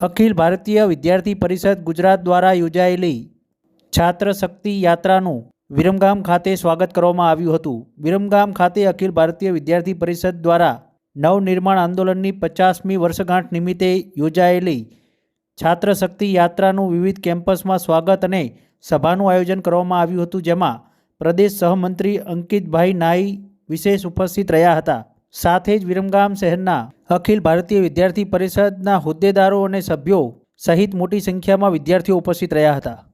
અખિલ ભારતીય વિદ્યાર્થી પરિષદ ગુજરાત દ્વારા યોજાયેલી છાત્ર શક્તિ યાત્રાનું વિરમગામ ખાતે સ્વાગત કરવામાં આવ્યું હતું. વિરમગામ ખાતે અખિલ ભારતીય વિદ્યાર્થી પરિષદ દ્વારા નવનિર્માણ આંદોલનની પચાસમી વર્ષગાંઠ નિમિત્તે યોજાયેલી છાત્ર શક્તિ યાત્રાનું વિવિધ કેમ્પસમાં સ્વાગત અને સભાનું આયોજન કરવામાં આવ્યું હતું, જેમાં પ્રદેશ સહમંત્રી અંકિતભાઈ નાઈ વિશેષ ઉપસ્થિત રહ્યા હતા. સાથે જ વિરમગામ શહેરના અખિલ ભારતીય વિદ્યાર્થી પરિષદના હોદ્દેદારો અને સભ્યો સહિત મોટી સંખ્યામાં વિદ્યાર્થીઓ ઉપસ્થિત રહ્યા હતા.